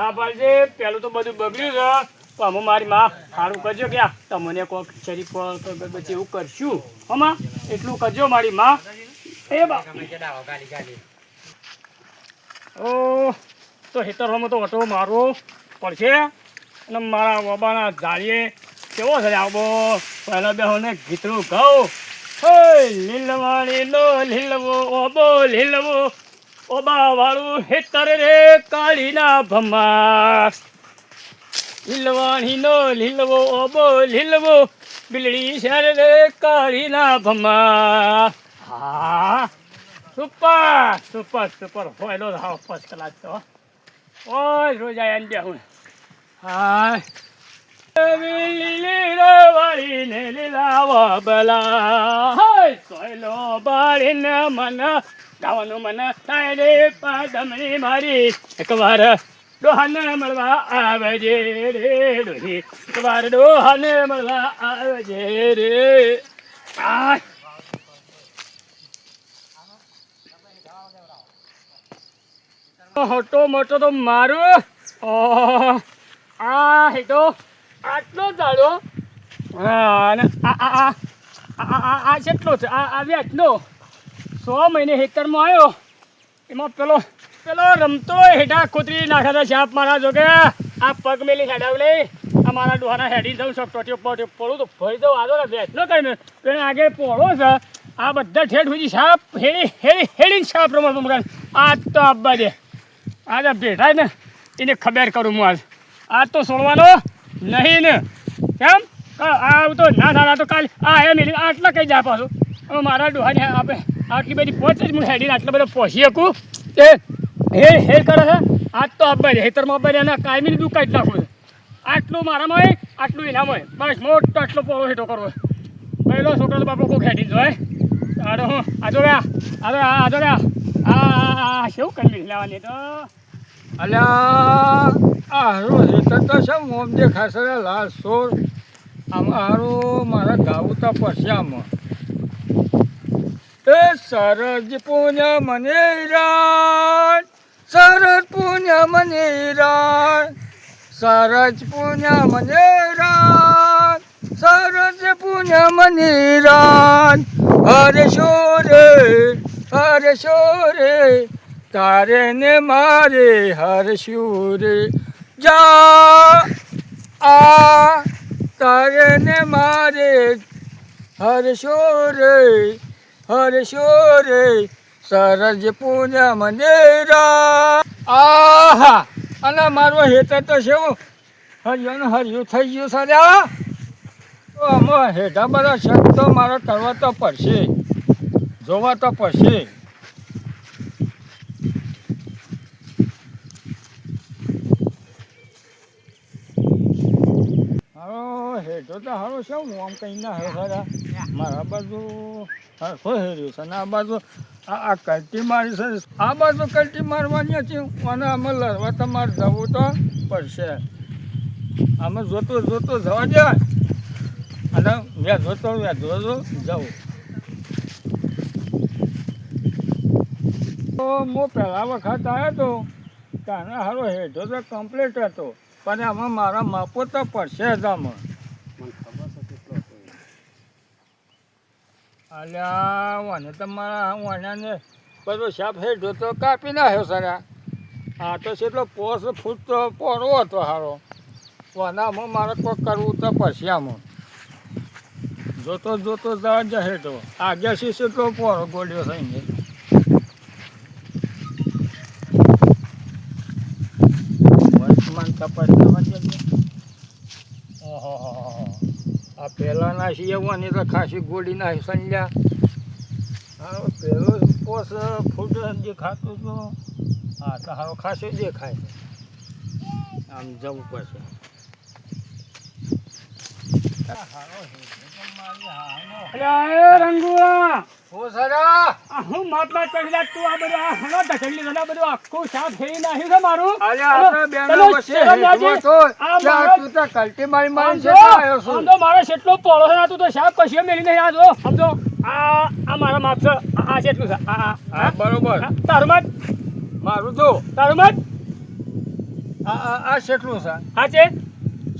ના પાડજે પેલું તો બધું બગડ્યું છે. પણ અમે મારી માં સારું કરજો ક્યાં તમને કોક શરીફ પછી એવું કરશું. હમા એટલું કરજો મારી માં. એ બા ઓ તો હેતરમાં તો ઓટો મારવો પડશે. અને મારા બાબાના જાળીએ કેવો છે આવો પહેલા બેહોને ગીતનું ગાઉં. હે લીલવા લીલો લીલવો ઓબો લીલવો. ઓબા વાળું હેતર રે કાળીના ભમા. લીલવાણીનો લીલવો, ઓબો લીલવો, બિલડી શેર રે કાળીના ભમા. હા, સુપર સુપર સુપર. હોય લો હા ફર્સ્ટ ક્લાસ તો ઓય, રોજા ને બેહું. હાય લીલી વાળીને લીલાવા બલા હાય સોયલો બાળીને મન, ગાવાનું મન થાય રે મારી. એકવાર ડોહાને મળવા આવજે રે એકવાર ડોહાને મળવા આવજે રે. આ મોટો મોટો તો મારું. આ હેટો આટલો જાડો અને આ આ આ આ કેટલો છે? આ આ વ્યાજનો? સો મહિને હેક્ટરમાં આવ્યો. એમાં પેલો પેલો રમતો હેઠા કૂતરી નાખ્યા છાપ મારા જોકે આ પગ મેલી હેડાવ લઈ. આ મારા ડોહાના હેડી જવું છો. ટોટી પોટીઓ પડું તો ભરી દઉં. આજો ને વ્યાજનો કરીને. તેને આગળ પોળો છે. આ બધા ઠેઠ સુધી સાપ હેડી હેડી, હેડીને સાપ રમવા રમવા આ તો આબા દે આજે ભેટાય ને, એને ખબર કરું હું આજ. આજ તો છોડવાનો નહીં ને કેમ ક- આ તો ના થાય તો કાલ આ એમ એટલે આટલા કઈ જા પાછું હવે મારા ડોહાને આપણે આટલી બધી પહોંચે જ હું હેડીને આટલો બધો પહોંચી શકું એ હે હે કરે છે આજ તો અબ્બાઈ હેતરમાં અબ્બાઈ એના કાયમી દુઃખ કાઢી નાખું આટલું મારામાં હોય આટલું એનામાં હોય બસ મોટો આટલો પોળો હેઠો કરવો. પહેલો છોકરો તો બાપો કોઈ ખેડી જ હોય આડો હું આજો ગયા આજો આ આજો આ આ શું કરી લેવાની તો અલ્યા, આ હારું તો છે મોમ દેખાશે રે લાલ સોર? આમાં હારું મારે એ સરજ પુણ્ય મને રાણ સરજ પુણ્ય મને રાણ સરજ પુણ્ય મને રાણ સરજ પુણ્ય મને હરે શોરે હરે શોરે તારે ને મારે હર શૂરે જા. આ તારે ને મારે હર શોરે હર શોરે, સરજ પૂજા મંદિરા આહા, અને મારો હેતર તો છે હરિયું હરિયું થઈ ગયું સર્યા તો હેઠા બધા શબ્દો મારો કરવા તો પડશે, જોવા તો પડશે હારો હેઠો તો હારો છે હું આમ કઈ ના હે મારા બાજુ હરખો હેર્યું છે અને આ બાજુ, આ કલ્ટી મારી છે આ બાજુ કલ્ટી મારવાની હતી અને આમાં લડવા તમારે જવું તો પડશે. આમાં જોતો જોતો જવા દે. અને મેં જોતો મેં જોજો જવું. તો હું પહેલા વખત આવ્યો હતો ત્યાં હારો હેઠો તો કમ્પ્લીટ હતો. પણ આમાં મારા માપો તો પડશે જ આમાં. અલ્યા વાને તમારા વાણાને બધો સાપ હેઠો તો કાપી નાખ્યો સરા આ તો એટલો પોસ ફૂટ તો પોરો હતો હારો. વાનામાં મારે કોઈ કરવું તો પછી આમાં. જોતો જોતો જવા હેઠો. આગળ શીશે એટલો પોરો ગોળ્યો થઈને વર્તમાન તપાસ કરવા દેજો. ઓહો આ પહેલાંના શિયવાની તો ખાસી ગોળી નાખી સંજ્યા હા પહેલો પોસ ફૂટ દેખાતું હતું હા, તો હારો ખાસો દેખાય આમ જવું પડશે આ હારો હેઠો તો મારી હાનો. અરે એ રંગુઆ ઓ સરા હું માટલા ચડી તું આ બધું આ હલો ધકેલી દે બધું આખું સાફ ફેરી નાખ્યું છે મારું? અરે આપણે બેનો વચ્ચે શરમ લાગે? હેઠો તો ચા તું તો કલ્ટી મારી મારી છે આવ્યો છું. આમ તો મારો કેટલો પોળો છે તું તો સાફ કશીએ મેલી નહીં આ જો આમ તો આ આ મારા માપ છે આ છે આ આ હા બરોબર. તારું મત મારું તો તારું મત આ આ આ છે. છે?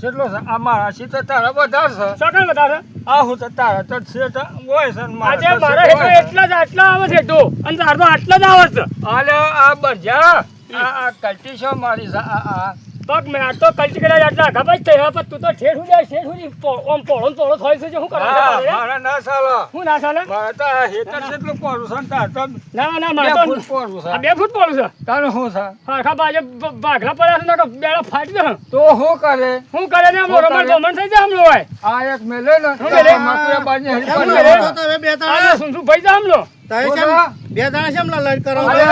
કેટલું છે આ મારા તો તારા વધારે છે. વધારે? આ હું તો તારા તો છે તો હોય છે આજે તો મારા હેઠો એટલા જ આટલા આવે છે હેઠો અને તારો આટલા જ આવે છે. આલે આ બજા આ કલ્ટી છો મારી આ આ. પગ મેં આ તો કલટી કર્યા એટલે જ થઈ પણ તું તો ઠેઠ સુધી જાય ઠેઠ સુધી ઓમ પોળો ને પોળો થાય છે શું હા, કરવા મારા ના ચાલો હું ના ચાલે મારે તો હેતર કેટલું પોળું છે ને તાર તો ના ના બે મારે તો આ છે બે ફૂટ પોળું છે તારે શું છે હરખા બાજે ભાગલા પડ્યા છે ને તો બેડા ફાટી દે તો શું કરે હું કરે ને મોરો શું રમણ કરે? થઈ જાય હમલો હોય આ એક મેલે ને શું મેલે? માકડે બાજને હેરી શું પડી મેલે? જાય. તો તમે બે આ દાણા શું શું ભાઈ જા હમણાં તમે શું કેમ? બે દાણા કેમ લડ કરો આપણે,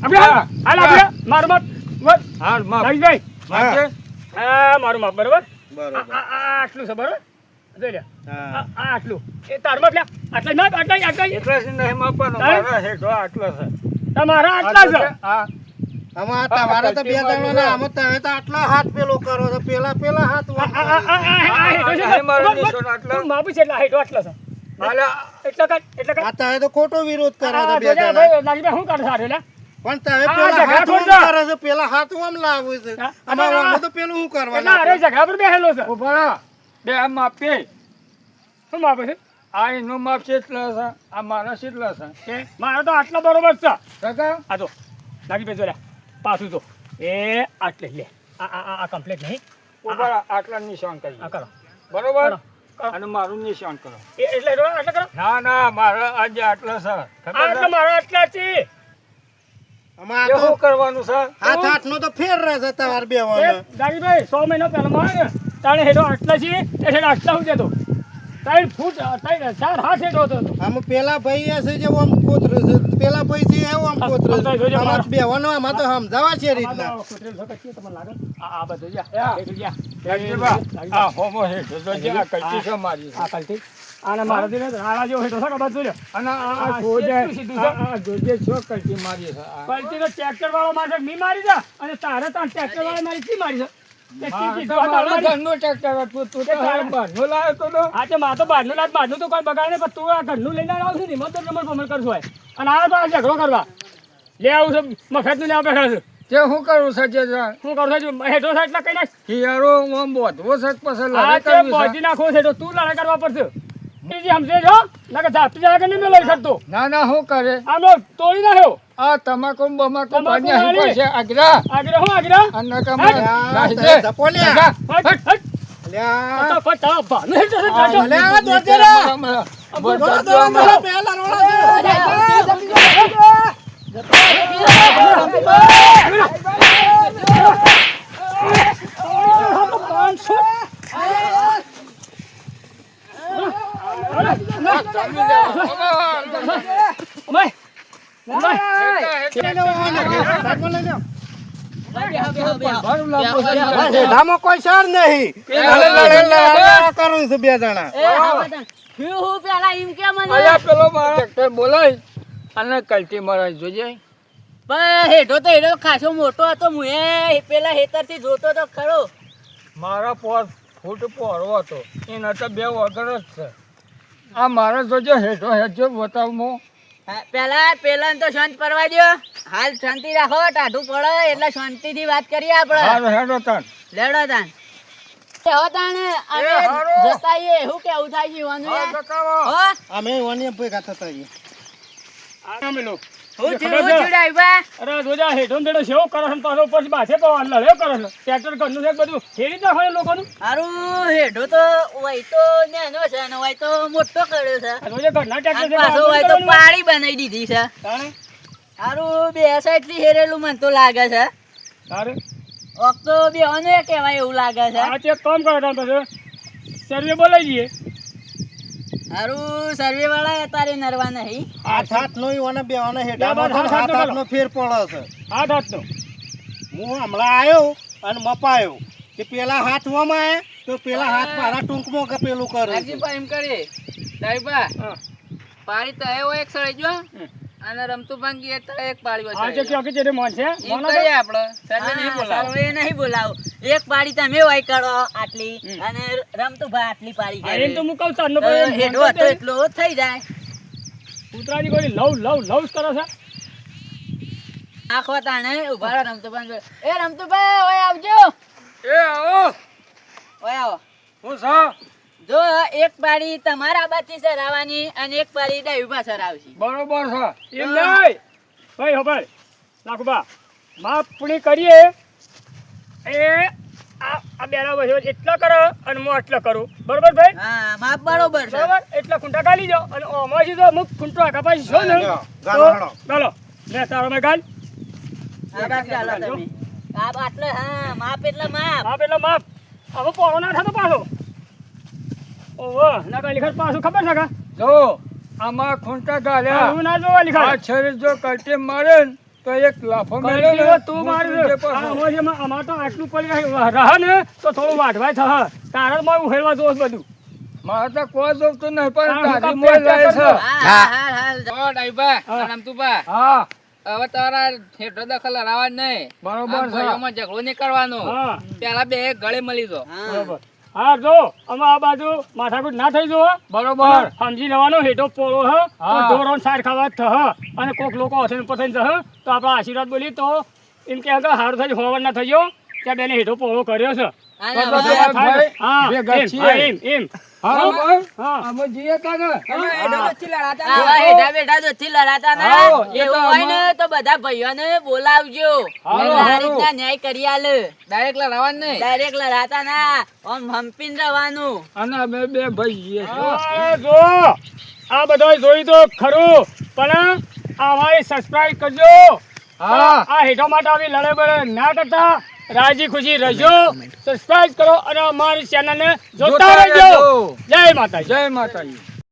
આપણે, હાલ, આપણે, મારું માપ વધ. હાલ, માપ. નાગેશભાઈ, માપજે. મારું માપ બરોબર? બરોબર. આ- આ આટલું છે બરોબર? જોઈ લે. આ આટલું. એ તારું માપ લે. આટલા માપ આટલા આટલા એટલે જ નહીં માપવાનું. મારા હેઠો આટલો છે. તમારા આટલા છે? આ આમાં તમારે તો બે ના આમાં તમે તો આટલા હાથ પેલો કરો છો પેલા પેલા હાથ. તું માપું છે. એટલે હેઠો આટલો છે. એટલા એટલા આ તમે તો ખોટો વિરોધ કરો છો બે ભાઈ, કરે સારું લે પણ તમે પેલા હાથ આમ કરે છે પેલા હાથ આમ લાવું છે. હા, અમારે તો પેલું શું એટલે કરવાનું અરે જગા પર બેહેલો છે. ઊભા બે આ માપે. શું માપે છે? આ એનું માપ કેટલો છે? આ મારા છે? કે મારો તો આટલા બરોબર છે. કાકા? આ તો લાગી બે લે પાછું તો એ આટલે લે. આ આ આ- આ કમ્પ્લીટ નહીં. ઊભા આટલા નિશાન આ કરો. બરોબર? કરો, કરો. અને મારું નિશાન કરો. એટલે આટલા કરો. ના ના મારા આજે આટલો છે. આ ખબર છે? મારો આટલા છે. તો શું કરવાનું છે? હાથ હાથ નો તો ફેર રહે છે તમારે બે સો મહિનો પહેલા માં ને તાણે હેઠો આટલા છે એ હેઠો આટલા હું જતો ત્રણ ફૂટ ત્રણ ચાર હાથ હેઠો હતો આમ પેલા ભાઈ હશે જે આમ કોતરે છે પેલા ભાઈ છે એવું આમ કોતરે તો તો સમજાવા છે રીતના. તો કૂતરેલ છે કચ્છી, તમને લાગે? આ આ બધું જા યા. હેઠું જા રાજજીભા, આ હોમો હેઠો જો જે કલ્ટી છે મારી. આ કલથી આને મારા દિને રાણા જેવો હેઠો સાકા બાજુ લ્યો અને આ જોજે સીધું આ- જોજે શું કલ્ટી મારી છે આ. તો ટ્રેક્ટર વાળો મારે મી મારી દે અને તારે તો ટ્રેક્ટર વાળો મારી કી મારી છે? તે તારે તારે- અને છે છે. છું છે છે લડાઈ તે કરવી છે? છે પડશે. સમજે છો નકર ઝાપટી જાય કે નહીં મેં લઈ શકતો ના ના શું કરે આનો તોડી નાખ્યો આ તમાકુ ને બમાકુ તમાકુ ભાગ્યા અહીં આગ્રા આગ્રા હું આગ્રા અન્ન હા, કમાય. આ નાખી તમે દે. ધપો લ્યા. નાખા. હટ હટ અલ્યા. ફટાફટ તારા ભાનું હેઠો છે, આ કાઢો. ભલે આ દોડજે રે. દોડો, દોડો, દોડો, પહેલા રોડા પાંચસો. કોઈ સાર નહીં કરું છું બે જણા પેલો મારો ટ્રેક્ટર બોલાય અને કલ્ટી મારા જોજે હેઠો તો હેઠો ખાસો મોટો હતો હું એ પેલા હેતરથી જોતો તો ખરો મારા પોર ફૂટ પોરો હતો. એના તો બે વગર જ છે. આ મારા જો હેઠો હેઠો બતાવમો. પેલા પેલા તો શાંત પરવા દો હાલ શાંતિ રાખો ટાઢું પડે એટલે શાંતિ થી વાત કરીએ આપણે. હાલ હેડો તાન લેડો તાન એવો તાણે અમે જતાઈએ હું કેવું થાય છે વાનું હા, બતાવો. હો. અમે વન્ય ભેગા થતા છીએ. આ મેલો. અરે હેઠો સેવો કરે છે ને ઉપર બાસે તો લડ્યો કરે છે. ટ્રેક્ટર ઘરનું છે બધું? લોકોનું? હારું હેઠો તો હોય તો નાનો છે અને હોય તો મોટો કર્યો છે. આ ઘરના ટ્રેક્ટર છે પાછો હોય તો પાડી બનાવી દીધી છે. હારું બે હેરેલું મને તો લાગે છે. તારે ઓક તો બેવાનું એ કહેવાય એવું લાગે છે. આ ચેક કામ કરે તમે સર્વે બોલાવી દઈએ. હારું સર્વે વાળા તારે નરવા નહીં હાથ હાથ નો વને બેવાનો હાથ હાથ હાથ નો ફેર પડે છે. હાથ હાથનો. હું હમણાં આવ્યો અને મપાયો કે પેલા હાથ વમાય તો પેલા હાથ મારા ટૂંકમાં કે પેલું કરે. એમ કરે હા. પાડી તો એવો એક સળી જો અને રમતું ભાંગી એ તો એક પાડી આ જે કે છે? મોન છે? મોન હતો? આપણે સર્વે નહીં બોલાવો. એક પાડી તમે વાય કરો આટલી અને રમતું ભા આટલી પાડી હા, એમ તો હું કહું તારનો તો ભાઈ હતો તો એટલો થઈ જાય. કૂતરાની કોઈ લવ લવ લવ કરો છે. આખો તાણે ઊભા રહો ભાંગ. એ રમતુભાઈ ઓય આવજો. એ આવો. ઓય આવો. હું સા જો એક પાડી તમારા બાજથી સરાવાની અને એક પાડી ડાયુભા સરાવશે. બરોબર છે. એમ નહીં. ભાઈ હો ભાઈ નાખુબા માપણી કરીએ. એ આ આ બેના બસો એટલા કરો અને હું એટલા કરું. બરોબર ભાઈ? હા માપ બરોબર છે. બરાબર? એટલા ખૂંટા ગાલી જાઓ અને ઓમાંથી તો અમુક ખૂંટો પાછી છો ને. ગાલો લે તારો મેં ગાલ. આ બાત ચાલો તમે. માપ આટલે હા માપ એટલે માપ માપ એટલે માપ હવે પોળો ના થતો પાછો. ઓહો પાછું ખબર છે કા? જો આમાં ખૂંટા ગાલ્યા હું ના જોવા આ લીખર જો કલ્ટી મારે તો એક લાફો મેળે ને તું માર. હું જે પાછો. આમાં જેમાં અમાર તો આટલું પડી રહે રહે ને તો થોડું વાઢવાય થશે તારા માં ઉહેલવા જોશ બધું. મારે તો કોઈ જોતું નહીં પણ તારી મોય લાય છે. હા હા. હા ઓ ડાઈબા હા. રમતુબા હા. હવે તારા હેઠો દખલ હરાવા નહીં. બરોબર છે. ઝઘડો નહીં કરવાનો. પેલા બે ગળે મળી દો બરોબર. હા જો અમે આ બાજુ માથાકૂટ ના થઈ જવો બરોબર. સમજી લેવાનો હેઠો પોળો હ. ધોરણ. સાર ખાવા થ થહ. અને કોક લોકો હથે ઉપર થઈને જહ. તો આપણા આશીર્વાદ બોલી તો એમ કે આગળ હારું થઈ હોવર ના થયો. ત્યાં બેને હેઠો પોળો કર્યો છે. હા એમ, એમ. એમ હા ભાઈ હા. અમે જઈએ કાને આવા હેઠા બેઠા જોથી લડાતા ના હાલો, એ તો એવું હોય ને અમાર- તો બધા ભાઈઓને બોલાવજો. હાલો, એટલે આ હાલો. રીતના ન્યાય કરી આલે. ડાયરેક્ટ લડાવા નહીં. ડાયરેક્ટ લડાતા ના. આમ હંપીને રહેવાનું અને અમે બે ભાઈ આ જો આ બધા જોઈ તો ખરું પણ અમારી સબસ્ક્રાઇબ કરજો. હા. આ હેઠો માટે આવી લડે બડે ના કરતા રાજી ખુશી રહેજો. સબસ્ક્રાઇબ કરો અને અમારી ચેનલને જોતા રહેજો. જય માતાજી. જય માતાજી.